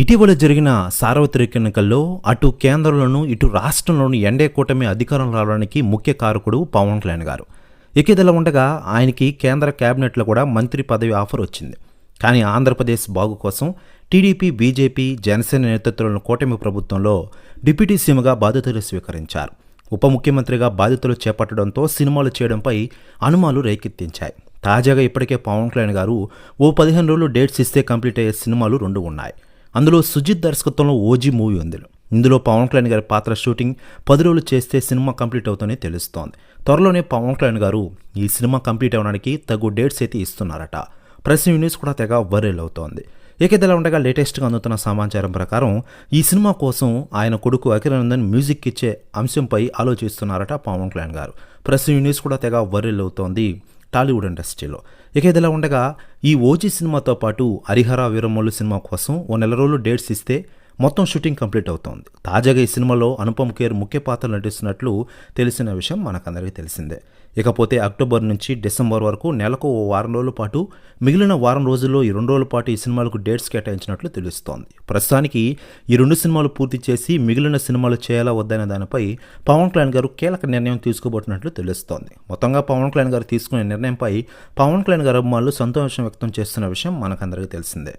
ఇటీవల జరిగిన సార్వత్రిక ఎన్నికల్లో అటు కేంద్రంలోనూ ఇటు రాష్ట్రంలోనూ ఎండే కూటమి అధికారం రావడానికి ముఖ్య కారకుడు పవన్ కళ్యాణ్ గారు. ఇక ఉండగా ఆయనకి కేంద్ర కేబినెట్లో కూడా మంత్రి పదవి ఆఫర్ వచ్చింది. కానీ ఆంధ్రప్రదేశ్ బాగు కోసం టీడీపీ బీజేపీ జనసేన నేతృత్వంలోని కూటమి ప్రభుత్వంలో డిప్యూటీ సీఎంగా బాధ్యతలు స్వీకరించారు. ఉప ముఖ్యమంత్రిగా బాధ్యతలు చేపట్టడంతో సినిమాలు చేయడంపై అనుమానాలు రేకెత్తించాయి. తాజాగా ఇప్పటికే పవన్ కళ్యాణ్ గారు ఓ పదిహేను రోజులు డేట్స్ ఇస్తే కంప్లీట్ అయ్యే సినిమాలు రెండు ఉన్నాయి. అందులో సుజిత్ దర్శకత్వంలో ఓజీ మూవీ ఉంది. ఇందులో పవన్ కళ్యాణ్ గారి పాత్ర షూటింగ్ పది రోజులు చేస్తే సినిమా కంప్లీట్ అవుతుందని తెలుస్తోంది. త్వరలోనే పవన్ కళ్యాణ్ గారు ఈ సినిమా కంప్లీట్ అవ్వడానికి తగు డేట్స్ అయితే ఇస్తున్నారట. ప్రెస్ న్యూస్ కూడా తెగ వైరల్ అవుతోంది. ఇక ఉండగా లేటెస్ట్గా అందుతున్న సమాచారం ప్రకారం ఈ సినిమా కోసం ఆయన కొడుకు అఖిలానందన్ మ్యూజిక్ ఇచ్చే అంశంపై ఆలోచిస్తున్నారట పవన్ కళ్యాణ్ గారు. ప్రెస్ న్యూస్ కూడా తెగ వైరల్ అవుతోంది. టాలీవుడ్ ఇండస్ట్రీలో. ఇక ఇదిలా ఉండగా ఈ ఓజీ సినిమాతో పాటు హరిహర వీరమ్మలు సినిమా కోసం ఓ నెల రోజులు డేట్స్ ఇస్తే మొత్తం షూటింగ్ కంప్లీట్ అవుతోంది. తాజాగా ఈ సినిమాలో అనుపమ్ ఖేర్ ముఖ్య పాత్ర నటిస్తున్నట్లు తెలిసిన విషయం మనకందరికీ తెలిసిందే. ఇకపోతే అక్టోబర్ నుంచి డిసెంబర్ వరకు నెలకు ఓ వారం రోజుల పాటు మిగిలిన వారం రోజుల్లో ఈ రెండు రోజుల పాటు ఈ సినిమాలకు డేట్స్ కేటాయించినట్లు తెలుస్తోంది. ప్రస్తుతానికి ఈ రెండు సినిమాలు పూర్తి చేసి మిగిలిన సినిమాలు చేయాలా వద్దనే దానిపై పవన్ కళ్యాణ్ గారు కీలక నిర్ణయం తీసుకోబోతున్నట్లు తెలుస్తోంది. మొత్తంగా పవన్ కళ్యాణ్ గారు తీసుకునే నిర్ణయంపై పవన్ కళ్యాణ్ గారు అభిమానులు సంతోషం వ్యక్తం చేస్తున్న విషయం మనకందరికీ తెలిసిందే.